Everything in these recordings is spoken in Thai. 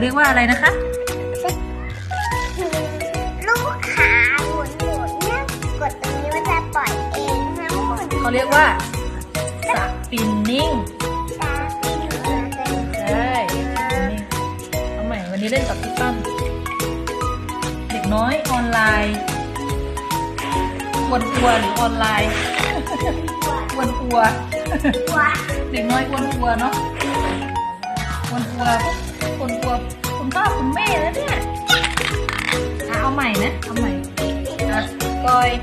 เขาเรียกว่าอะไรนะคะ ลูกขาหมุนหมุนเนี่ยกดตรงนี้มันจะปล่อยเองนะหมุนเขาเรียกว่าสปินนิ่งตาปีนหัวเป็นใช่เอาใหม่วันนี้เล่นกับพี่ตั้มเด็กน้อยออนไลน์กวนอัวหรือออนไลน์กวนอัวหัวเด็กน้อยกวนอัวเนาะกวนอัวกว อย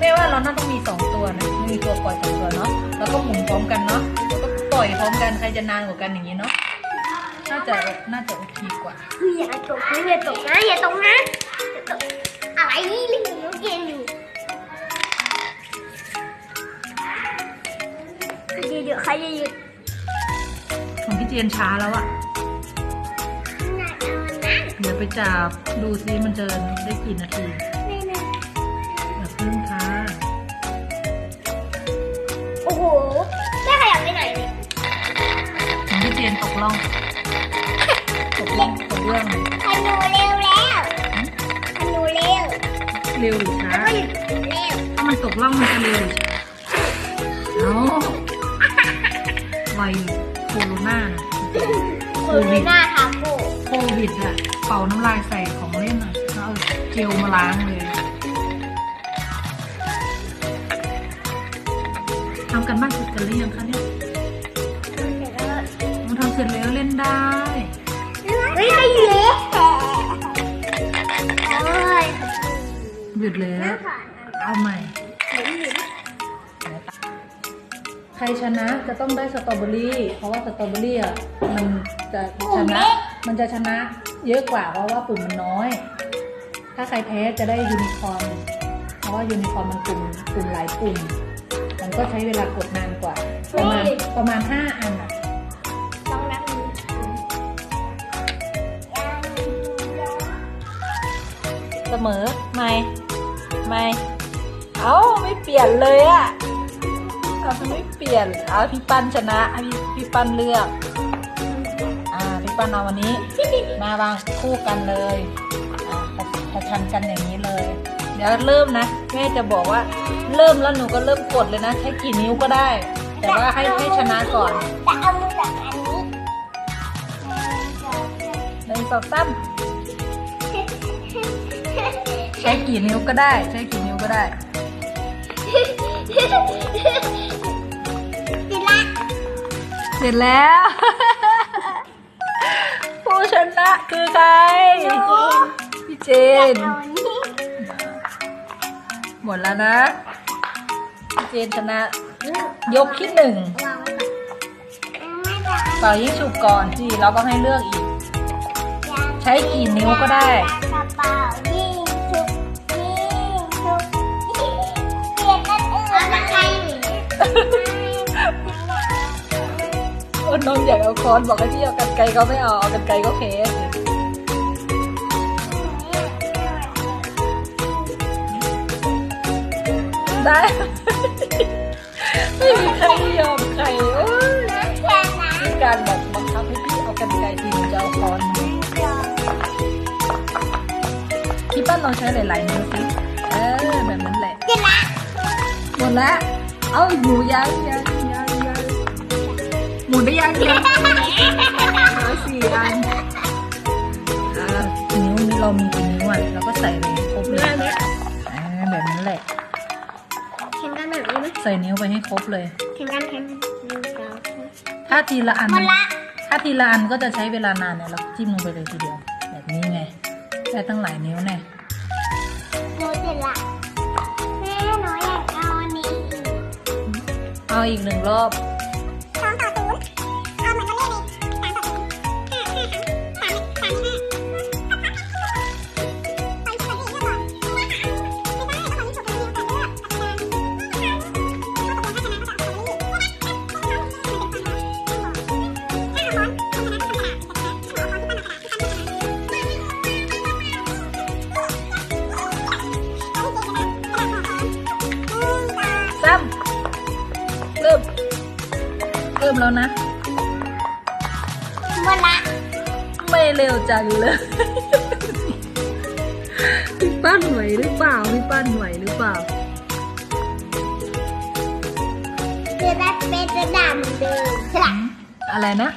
แม่ว่าเราน่าต้องมีสองตัวนะมีตัวปล่อยสองตัวเนาะแล้วก็หมุนพร้อมกันเนาะแล้วก็ปล่อยพร้อมกันใครจะนานกว่ากันอย่างนี้เนาะน่าจะน่าจะโอเคกว่าคืออย่าตกนะอย่าตกนะอย่าตกนะอย่าตกอะไรนี่ลิงหนูเกมอยู่เดี๋ยวเดี๋ยวใครจะหยุดของพี่เจนช้าแล้วอะหนักเอานะเดี๋ยวไปจับดูซิมันจะได้กี่นาที ของพี่เจนตกล่องตกล่องตกเรื่องเลยธนูเร็วแล้วธนูเร็วเร็วหรือช้าเร็วถ้ามันตกล่องมันจะเร็วหรือช้าเอาไวโคโรนาน่ะคุณหน้าทาโกโควิดอะเป่าน้ำลายใส่ของเล่นอะแล้วเอาเจลมาล้างเลยทำกันบ้านเสร็จกันหรือยังคะเนี่ย เราทำเสร็จแล้วเล่นได้ ไม่ได้เละโอ้ยหยุดแล้ว เอาใหม่ ใครชนะจะต้องได้สตรอเบอรี่ เพราะว่าสตรอเบอรี่อะมันจะชนะ มันจะชนะ เยอะกว่าเพราะว่าปุ่มมันน้อย ถ้าใครแพ้จะได้ยูนิคอร์นเพราะว่ายูนิคอร์นมันปุ่มปุ่มหลายปุ่ม มันก็ใช้เวลากดนานกว่า ประมาณประมาณห้าอันอะ เสมอ ไม่ ไม่ เอาไม่เปลี่ยนเลยอะเอาไม่เปลี่ยน เอาพี่ปั้นชนะพี่พี่ปั้นเลือก อ่าพี่ปั้นเอาวันนี้มาวางคู่กันเลยอ่าประชันกันอย่างนี้เลย เดี๋ยวเริ่มนะแม่จะบอกว่า เริ่มแล้วหนูก็เริ่มกดเลยนะใช้กี่นิ้วก็ได้ แต่ว่าให้ให้ชนะก่อนจะเอามือแบบอันนี้หนึ่งสองสาม ใช้กี่นิ้วก็ได้ ใช้กี่นิ้วก็ได้จิละเสร็จแล้ว ผู้ชนะคือใครพี่เจนเอาอันนี้หมดแล้วนะพี่เจนชนะ ยกที่หนึ่งวางไว้ก่อนไม่จะเป่ายิงฉุบก่อนสิเราก็ให้เลือกอีก ใช้กี่นิ้วก็ได้ อยากเอาค้อนบอกให้พี่เอากันไกลก็ไม่เอาเอากันไกลก็เคสได้ไม่มีใครยอมใครเอ้ยแค่นการแบบบังคับให้พี่เอากันไกลทีหนึงจะเอาค้อนพี่ปั้นลองใช้หลายๆนิ้วสิเออแบบนั้นแหละจิละหมดล้วเอาอยู่ยังยังยังยัง หมุนได้ยังยังเหลือสี่อันอ่านิ้วนี่เรามีกี่นิ้วอะเราก็ใส่เลยครบเลยอ่าแบบนั้นแหละ แข่งกันแบบนี้ไหมใส่นิ้วไปให้ครบเลย แข่งกันแข่งกันหนึ่งสองถ้าทีละอันหมดละถ้าทีละอันก็จะใช้เวลานานเนี่ยเราจิ้มลงไปเลยทีเดียว แบบนี้ไงได้ตั้งหลายนิ้วแน่หนูจิละแม่หนูอยากเอาอันนี้อีก เอาอีกหนึ่งรอบ แล้วนะวันละไม่เร็วจังเลยพี่ปั้นไหวหรือเปล่าพี่ปั้นไหวหรือเปล่าคือได้เป็นกระดาษเหมือนเดิมค่ะอะไรนะ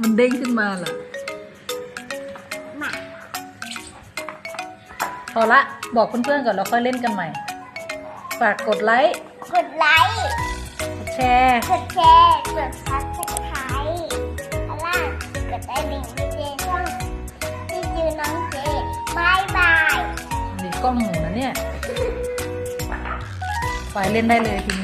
มันเด้งขึ้นมาเหรอมาพอละ บอกเพื่อนๆก่อนแล้วค่อยเล่นกันใหม่ ฝากกดไลค์ กดไลค์กด แชร์ กดแชร์กดซับสไครต์ข้างล่างกดไอ้ดิ่งดีเจช่องที่ยืนน้องเจบายบายนี่กล้องหนูนะเนี่ย ไปเล่นได้เลยทีนี้